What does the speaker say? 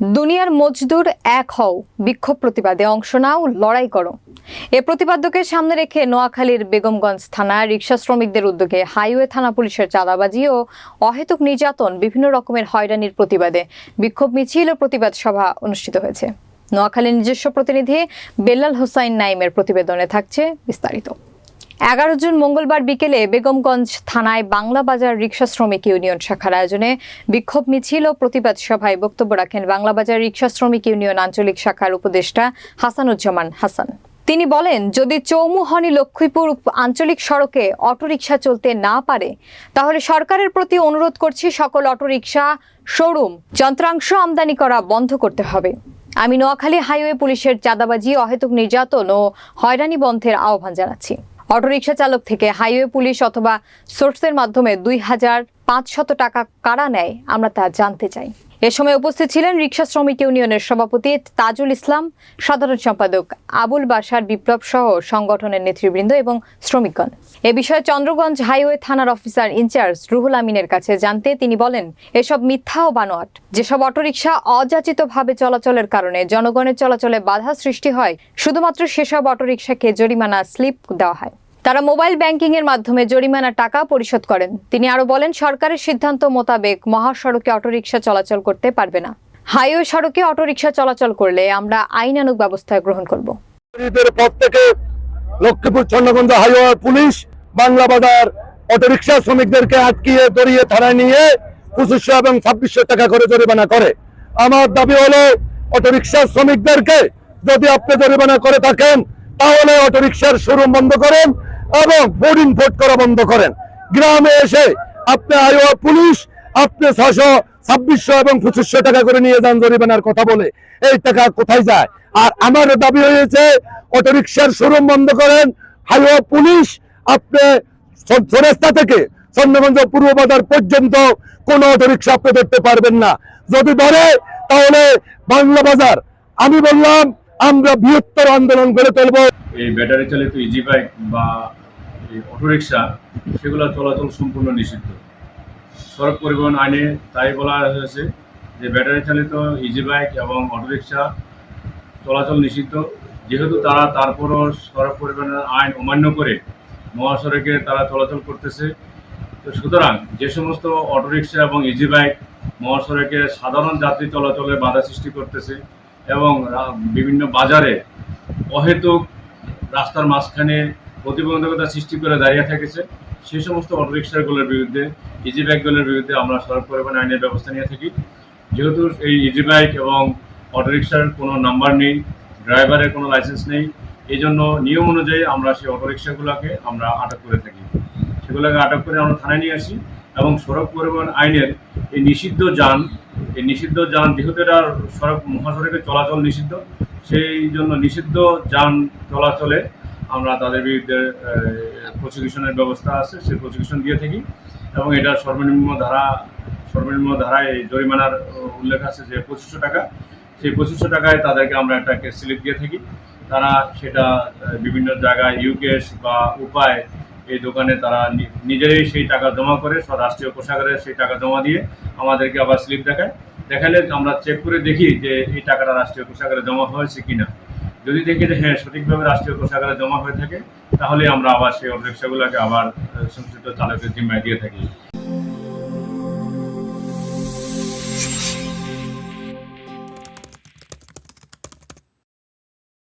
দুনিয়ার মজদুর এক হও, বিক্ষোভ প্রতিবাদে অংশ নাও, লড়াই করো। এ প্রতিবাদ্যকে সামনে রেখে নোয়াখালীর বেগমগঞ্জ থানায় রিক্সা শ্রমিকদের উদ্যোগে হাইওয়ে থানা পুলিশের চাঁদাবাজি ও অহেতুক নির্যাতন বিভিন্ন রকমের হয়রানির প্রতিবাদে বিক্ষোভ মিছিল ও প্রতিবাদ সভা অনুষ্ঠিত হয়েছে। নোয়াখালীর নিজস্ব প্রতিনিধি বেল্লাল হোসাইন নাইমের প্রতিবেদনে থাকছে বিস্তারিত। এগারো জুন মঙ্গলবার বিকেলে বেগমগঞ্জ থানায় বাংলা বাজার রিক্সা শ্রমিক ইউনিয়ন শাখার আয়োজনে বিক্ষোভ মিছিল ও প্রতিবাদ সভায় বক্তব্য রাখেন বাংলা বাজার রিক্সা শ্রমিক ইউনিয়ন আঞ্চলিক শাখার উপদেষ্টা হাসানুজ্জামান হাসান। তিনি বলেন, যদি চৌমুহনি লক্ষ্মীপুর আঞ্চলিক সড়কে অটোরিকশা চলতে না পারে, তাহলে সরকারের প্রতি অনুরোধ করছি সকল অটোরিকশা, শোরুম, যন্ত্রাংশ আমদানি করা বন্ধ করতে হবে। আমি নোয়াখালী হাইওয়ে পুলিশের চাঁদাবাজি, অহেতুক নির্যাতন ও হয়রানি বন্ধের আহ্বান জানাচ্ছি। অটোরিকশা চালক থেকে হাইওয়ে পুলিশ অথবা সোর্সের মাধ্যমে দুই হাজার পাঁচশত টাকা কারা নেয়, আমরা তা জানতে চাই। এ সময় উপস্থিত ছিলেন রিক্সা শ্রমিক ইউনিয়নের সভাপতি তাজুল ইসলাম, সাধারণ সম্পাদক আবুল বাসার বিপ্লব সহ সংগঠনের নেতৃবৃন্দ এবং শ্রমিকগণ। এ বিষয়ে চন্দ্রগঞ্জ হাইওয়ে থানার অফিসার ইনচার্জ রুহুল আমিনের কাছে জানতে তিনি বলেন, এসব মিথ্যা ও বানোয়াট। যেসব অটোরিকশা অযাচিতভাবে চলাচলের কারণে জনগণের চলাচলে বাধা সৃষ্টি হয়, শুধুমাত্র সেসব অটোরিকশাকে জরিমানা স্লিপ দেওয়া হয়। তারা মোবাইল ব্যাংকিং এর মাধ্যমে জরিমানা টাকা পরিশোধ করেন। তিনি আরও বলেন, সরকারের সিদ্ধান্ত মোতাবেক মহাসড়কে অটোরিকশা চলাচল করতে পারবে না। হাইওয়ে সড়কে অটোরিকশা চলাচল করলে আমরা আইনানুগ ব্যবস্থা গ্রহণ করব। ঈদের পর থেকে Laxmipur Chandraganj highway police Bangla Bazar autorickshaw শ্রমিকদেরকে আটকিয়ে, দড়িয়ে, থানায় নিয়ে পঁচিশশো এবং ছাব্বিশশো টাকা করে জরিমানা করে। আমার দাবি হলো, অটোরিকশা শ্রমিকদেরকে যদি আপনি জরিমানা করে থাকেন, তাহলে অটোরিকশার শোরুম বন্ধ করেন এবং বোর্ডিং ভোট করা বন্ধ করেন। গ্রামে এসে আপনি হাইওয়ে পুলিশ, আপনি ছশো ছাব্বিশশো এবং পঁচিশশো টাকা করে নিয়ে যান জরিমানার কথা বলে। এই টাকা কোথায় যায়? আর আমার দাবি হয়েছে, অটোরিকশার শোরুম বন্ধ করেন হাইওয়ে পুলিশ, আপনি ফরেস্তা থেকে চন্দ্রগঞ্জ পূর্ব বাজার পর্যন্ত কোন অটোরিকশা আপনি ধরতে পারবেন না। যদি ধরে, তাহলে বাংলা বাজার, আমি বললাম আমরা বৃহত্তর আন্দোলন গড়ে তুলবো। এই ব্যাটারি চালিত ইজি বাইক বা অটোরিকশা, সেগুলো চলাচল সম্পূর্ণ নিষিদ্ধ। সড়ক পরিবহন আইনে তাই বলা হয়েছে যে ব্যাটারি চালিত ইজি বাইক এবং অটোরিকশা চলাচল নিষিদ্ধ। যেহেতু তারা তারপরও সড়ক পরিবহনের আইন অমান্য করে মহাসড়কে তারা চলাচল করতেছে, তো সুতরাং যে সমস্ত অটোরিকশা এবং ইজি বাইক মহাসড়কে সাধারণ যাত্রী চলাচলে বাধা সৃষ্টি করতেছে এবং বিভিন্ন বাজারে অহেতুক রাস্তার মাঝখানে প্রতিবন্ধকতা সৃষ্টি করে দাঁড়িয়ে থেকেছে। সেই সমস্ত অটোরিক্সাগুলোর বিরুদ্ধে ইজি বাইকগুলোর বিরুদ্ধে আমরা সড়ক পরিবহন আইনের ব্যবস্থা নিয়ে থাকি। যেহেতু এই ইজি বাইক এবং অটোরিক্সার কোনো নাম্বার নেই ড্রাইভারের কোনো লাইসেন্স নেই এই জন্য নিয়ম অনুযায়ী আমরা সেই অটোরিক্সাগুলোকে আমরা আটক করে থাকি। সেগুলোকে আটক করে আমরা থানায় নিয়ে আসি এবং সড়ক পরিবহন আইনের এই নিষিদ্ধ যান এই নিষিদ্ধ যান, যেহেতু এটা সড়ক, মহাসড়কে চলাচল নিষিদ্ধ, সেই জন্য নিষিদ্ধ যান চলাচলে আমরা তাদের বিরুদ্ধে প্রসিকিউশনের ব্যবস্থা আছে, সেই প্রসিকিউশন দিয়ে থাকি। এবং এটা সর্বনিম্ন ধারা, সর্বনিম্ন ধারায় জরিমানার উল্লেখ আছে যে পঁচিশশো টাকা। সেই পঁচিশশো টাকায় তাদেরকে আমরা একটা স্লিপ দিয়ে থাকি। তারা সেটা বিভিন্ন জায়গায় ইউকেশ বা উপায় এই দোকানে তারা নিজেরাই সেই টাকা জমা করে রাষ্ট্রীয় কোষাগারে সেই টাকা জমা দিয়ে আমাদেরকে আবার স্লিপ দেখায়। দেখালে আমরা চেক করে দেখি যে এই টাকাটা রাষ্ট্রীয় কোষাগারে জমা হয়েছে কিনা। যদি দেখি যে হ্যাঁ সঠিকভাবে রাষ্ট্রীয় কোষাগারে জমা হয়ে থাকে, তাহলে আমরা আবার সেই অটোরিক্সাগুলোকে আবার সংশ্লিষ্ট চালকের জিম্মায় দিয়ে থাকি।